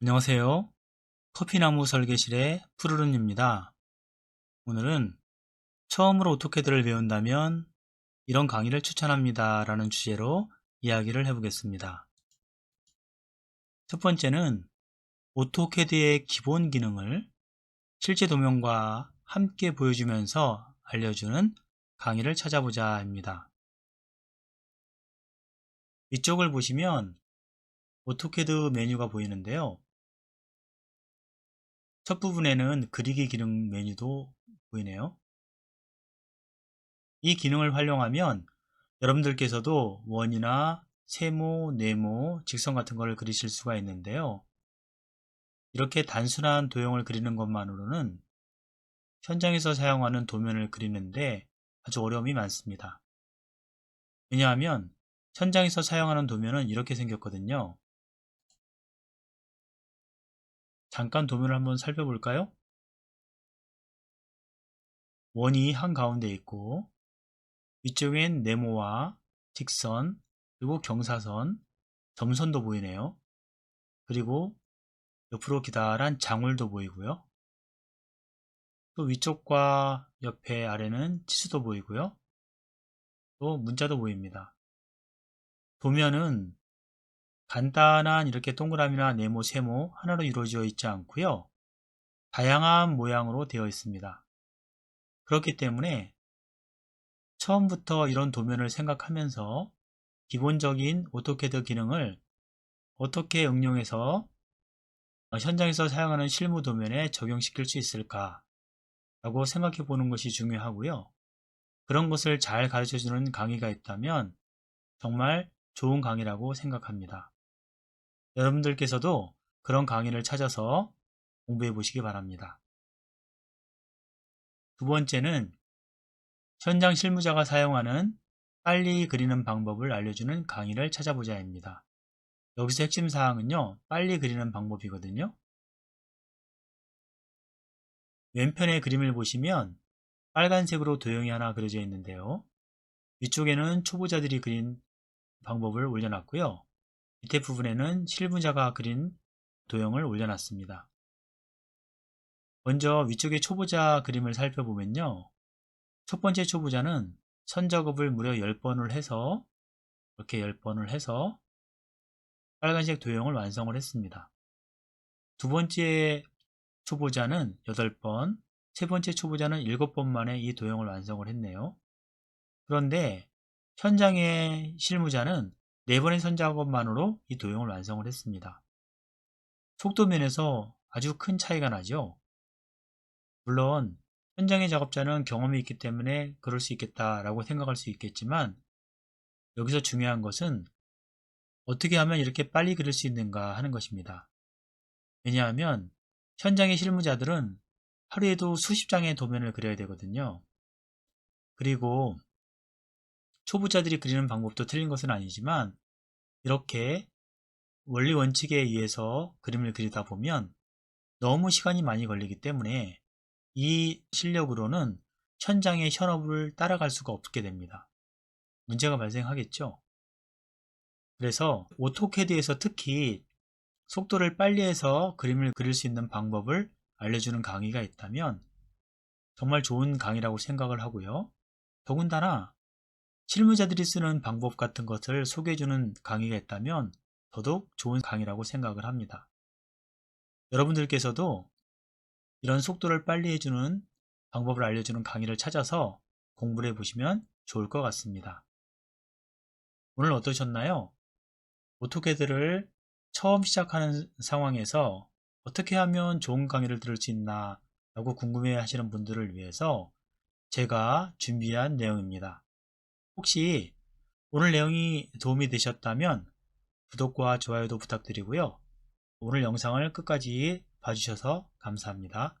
안녕하세요. 커피나무 설계실의 푸르른입니다. 오늘은 처음으로 오토캐드를 배운다면 이런 강의를 추천합니다. 라는 주제로 이야기를 해보겠습니다. 첫 번째는 오토캐드의 기본 기능을 실제 도면과 함께 보여주면서 알려주는 강의를 찾아보자 입니다. 이쪽을 보시면 오토캐드 메뉴가 보이는데요. 첫 부분에는 그리기 기능 메뉴도 보이네요. 이 기능을 활용하면 여러분들께서도 원이나 세모, 네모, 직선 같은 것을 그리실 수가 있는데요. 이렇게 단순한 도형을 그리는 것만으로는 현장에서 사용하는 도면을 그리는데 아주 어려움이 많습니다. 왜냐하면 현장에서 사용하는 도면은 이렇게 생겼거든요. 잠깐 도면을 한번 살펴볼까요? 원이 한가운데 있고 위쪽엔 네모와 직선 그리고 경사선 점선도 보이네요. 그리고 옆으로 기다란 장울도 보이고요. 또 위쪽과 옆에 아래는 치수도 보이고요. 또 문자도 보입니다. 도면은 간단한 이렇게 동그라미나 네모, 세모 하나로 이루어져 있지 않고요. 다양한 모양으로 되어 있습니다. 그렇기 때문에 처음부터 이런 도면을 생각하면서 기본적인 오토캐드 기능을 어떻게 응용해서 현장에서 사용하는 실무 도면에 적용시킬 수 있을까 라고 생각해 보는 것이 중요하고요. 그런 것을 잘 가르쳐 주는 강의가 있다면 정말 좋은 강의라고 생각합니다. 여러분들께서도 그런 강의를 찾아서 공부해 보시기 바랍니다. 두 번째는 현장 실무자가 사용하는 빨리 그리는 방법을 알려주는 강의를 찾아보자입니다. 여기서 핵심 사항은요, 빨리 그리는 방법이거든요. 왼편의 그림을 보시면 빨간색으로 도형이 하나 그려져 있는데요. 위쪽에는 초보자들이 그린 방법을 올려놨고요. 밑에 부분에는 실무자가 그린 도형을 올려놨습니다. 먼저 위쪽의 초보자 그림을 살펴보면요. 첫 번째 초보자는 선 작업을 무려 10번을 해서 이렇게 10번을 해서 빨간색 도형을 완성을 했습니다. 두 번째 초보자는 8번, 세 번째 초보자는 7번 만에 이 도형을 완성을 했네요. 그런데 현장의 실무자는 4번의 선작업만으로 이 도형을 완성을 했습니다. 속도 면에서 아주 큰 차이가 나죠. 물론 현장의 작업자는 경험이 있기 때문에 그럴 수 있겠다라고 생각할 수 있겠지만 여기서 중요한 것은 어떻게 하면 이렇게 빨리 그릴 수 있는가 하는 것입니다. 왜냐하면 현장의 실무자들은 하루에도 수십 장의 도면을 그려야 되거든요. 그리고 초보자들이 그리는 방법도 틀린 것은 아니지만 이렇게 원리 원칙에 의해서 그림을 그리다 보면 너무 시간이 많이 걸리기 때문에 이 실력으로는 현장의 현업을 따라갈 수가 없게 됩니다. 문제가 발생하겠죠. 그래서 오토캐드에서 특히 속도를 빨리 해서 그림을 그릴 수 있는 방법을 알려주는 강의가 있다면 정말 좋은 강의라고 생각을 하고요. 더군다나 실무자들이 쓰는 방법 같은 것을 소개해주는 강의가 있다면 더더욱 좋은 강의라고 생각을 합니다. 여러분들께서도 이런 속도를 빨리 해주는 방법을 알려주는 강의를 찾아서 공부를 해보시면 좋을 것 같습니다. 오늘 어떠셨나요? 오토캐드를 처음 시작하는 상황에서 어떻게 하면 좋은 강의를 들을 수 있나 라고 궁금해 하시는 분들을 위해서 제가 준비한 내용입니다. 혹시 오늘 내용이 도움이 되셨다면 구독과 좋아요도 부탁드리고요. 오늘 영상을 끝까지 봐주셔서 감사합니다.